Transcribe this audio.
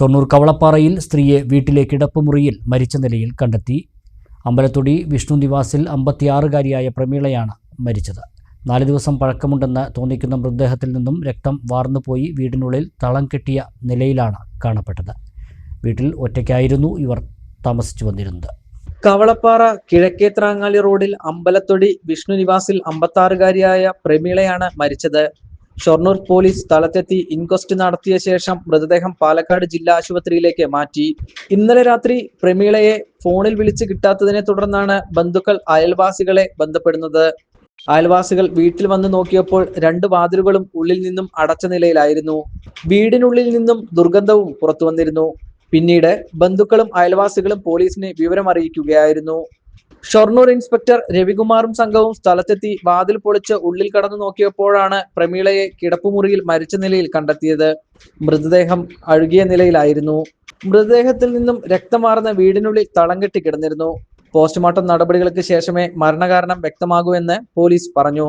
ഷൊർണൂർ കവളപ്പാറയിൽ സ്ത്രീയെ വീട്ടിലെ കിടപ്പുമുറിയിൽ മരിച്ച നിലയിൽ കണ്ടെത്തി. അമ്പലത്തൊടി വിഷ്ണു നിവാസിൽ അമ്പത്തിയാറുകാരിയായ പ്രമീളയാണ് മരിച്ചത്. നാല് ദിവസം പഴക്കമുണ്ടെന്ന് തോന്നിക്കുന്ന മൃതദേഹത്തിൽ നിന്നും രക്തം വാർന്നുപോയി വീടിനുള്ളിൽ തളം കെട്ടിയ നിലയിലാണ് കാണപ്പെട്ടത്. വീട്ടിൽ ഒറ്റയ്ക്കായിരുന്നു ഇവർ താമസിച്ചു വന്നിരുന്നത്. കവളപ്പാറ കിഴക്കേത്രാങ്ങാലി റോഡിൽ അമ്പലത്തൊടി വിഷ്ണു നിവാസിൽ അമ്പത്താറുകാരിയായ പ്രമീളയാണ് മരിച്ചത്. ഷൊർണൂർ പോലീസ് സ്ഥലത്തെത്തി ഇൻക്വസ്റ്റ് നടത്തിയ ശേഷം മൃതദേഹം പാലക്കാട് ജില്ലാ ആശുപത്രിയിലേക്ക് മാറ്റി. ഇന്നലെ രാത്രി പ്രമീളയെ ഫോണിൽ വിളിച്ച് കിട്ടാത്തതിനെ തുടർന്നാണ് ബന്ധുക്കൾ അയൽവാസികളെ ബന്ധപ്പെടുന്നത്. അയൽവാസികൾ വീട്ടിൽ വന്ന് നോക്കിയപ്പോൾ രണ്ട് വാതിലുകളും ഉള്ളിൽ നിന്നും അടച്ച നിലയിലായിരുന്നു. വീടിനുള്ളിൽ നിന്നും ദുർഗന്ധവും പുറത്തു വന്നിരുന്നു പിന്നീട് ബന്ധുക്കളും അയൽവാസികളും പോലീസിനെ വിവരം അറിയിക്കുകയായിരുന്നു ഷൊർണൂർ ഇൻസ്പെക്ടർ രവികുമാറും സംഘവും സ്ഥലത്തെത്തി വാതിൽ പൊളിച്ച് ഉള്ളിൽ കടന്നു നോക്കിയപ്പോഴാണ് പ്രമീളയെ കിടപ്പുമുറിയിൽ മരിച്ച നിലയിൽ കണ്ടെത്തിയത്. മൃതദേഹം അഴുകിയ നിലയിലായിരുന്നു. മൃതദേഹത്തിൽ നിന്നും രക്തമാർന്ന വീടിനുള്ളിൽ തളം കെട്ടി കിടന്നിരുന്നു. പോസ്റ്റ്മോർട്ടം നടപടികൾക്ക് ശേഷമേ മരണകാരണം വ്യക്തമാകൂ എന്ന് പോലീസ് പറഞ്ഞു.